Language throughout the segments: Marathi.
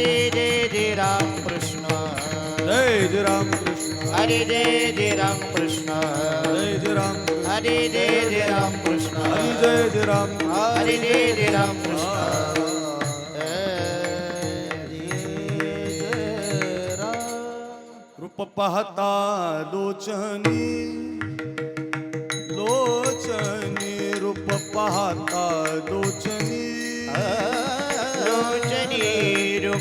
Hare Ram Krishna Jai Ram Krishna Hare Ram Krishna Jai Ram Hare Ram Krishna Hare Jai Jai Ram Hare Jai Ram Krishna रूप पाहता लोचनी लोचनी रूप पाहता लोचनी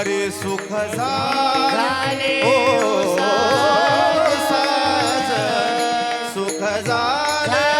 हरे सुख झाले. ओ सुख झाले.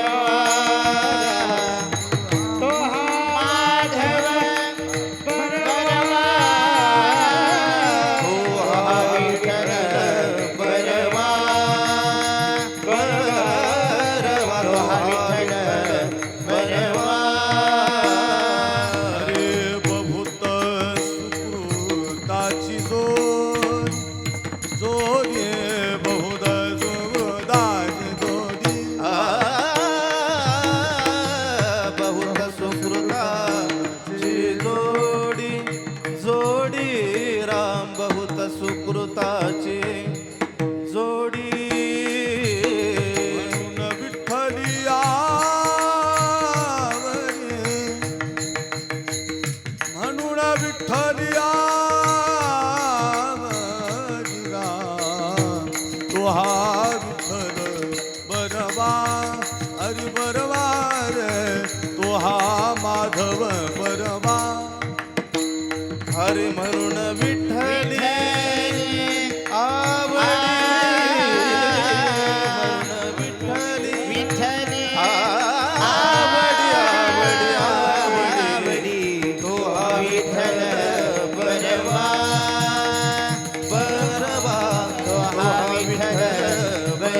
करो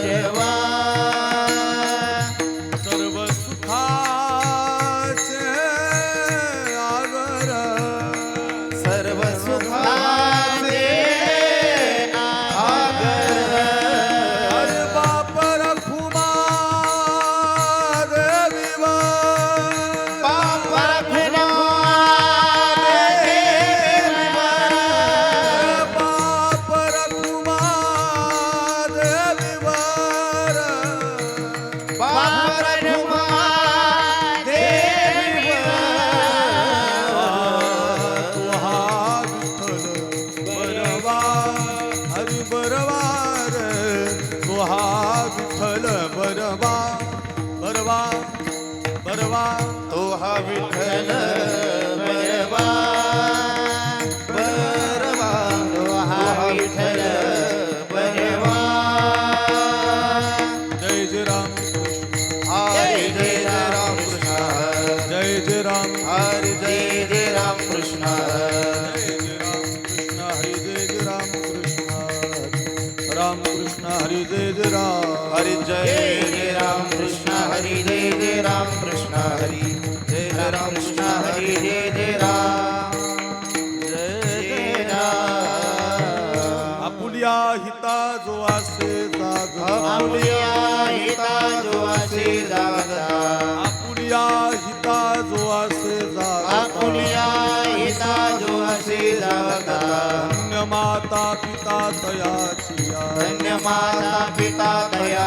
Yeah. परवार गुहा विठ्ठल बरवा परवा परवा तोहा विठ्ठल कृष्ण हरी जय जय राम. हरी जय जय जय राम कृष्ण हरी जय जय राम कृष्ण हरी जय जय राम कृष्ण हरी जय जय राम. जय राम. आपुल्या हिता जो असे जाग आपुल्या हिता जो असे जागता. आपुल्या हिता जो असे जाग आपुल्या हिता जो असे जागता. माता पिता दया धन्य माता पिता दया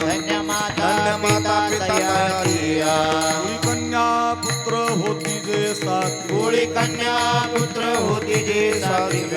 धन्य माता पिता दया पुरी कन्या पुत्र होती जे गोळी कन्या पुत्र होती जे सात्विक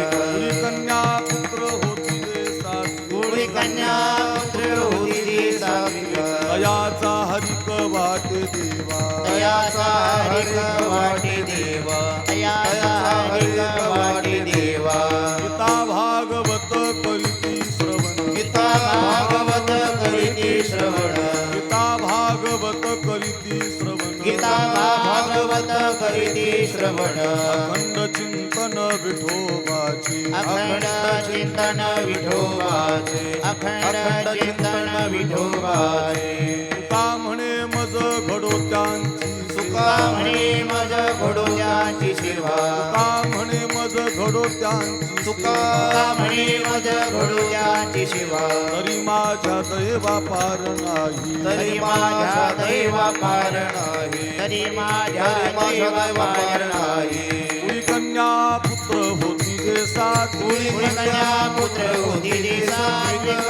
श्रवण अखंड चिंतन विठोबाची. अखंड चिंतन विठोबाचे. अखंड चिंतन विठोबाचे. तुका म्हणे मज घडो त्यांची तुका म्हणे मज घडोल्याची सेवा. तुका म्हणे मज घडो त्यांची तुका म्हणे मज घडोल्याची सेवा तरी माझ्या दैवा पार नाही. तरी माझ्या दैवा पार नाही. तरी माझ्या दैवा पार नाही. पुरी कन्या पुत्र होती जे सात कुळी कन्या पुत्र होती जे सात्विक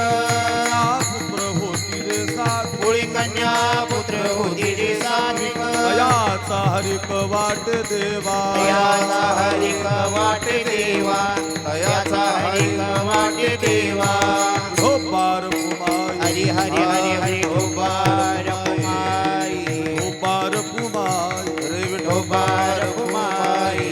पुत्र होती जे सात कुळी कन्या पुत्र होती जे सात्विक दयाचा हरिक वाट देवा. दयाचा वाटे देवा दयाचा वाटे देवा. हो कुमाई हरी हरी हरी हरी ओबार कुमारी. हो पार कुमाई रे विठोबार कुमारी.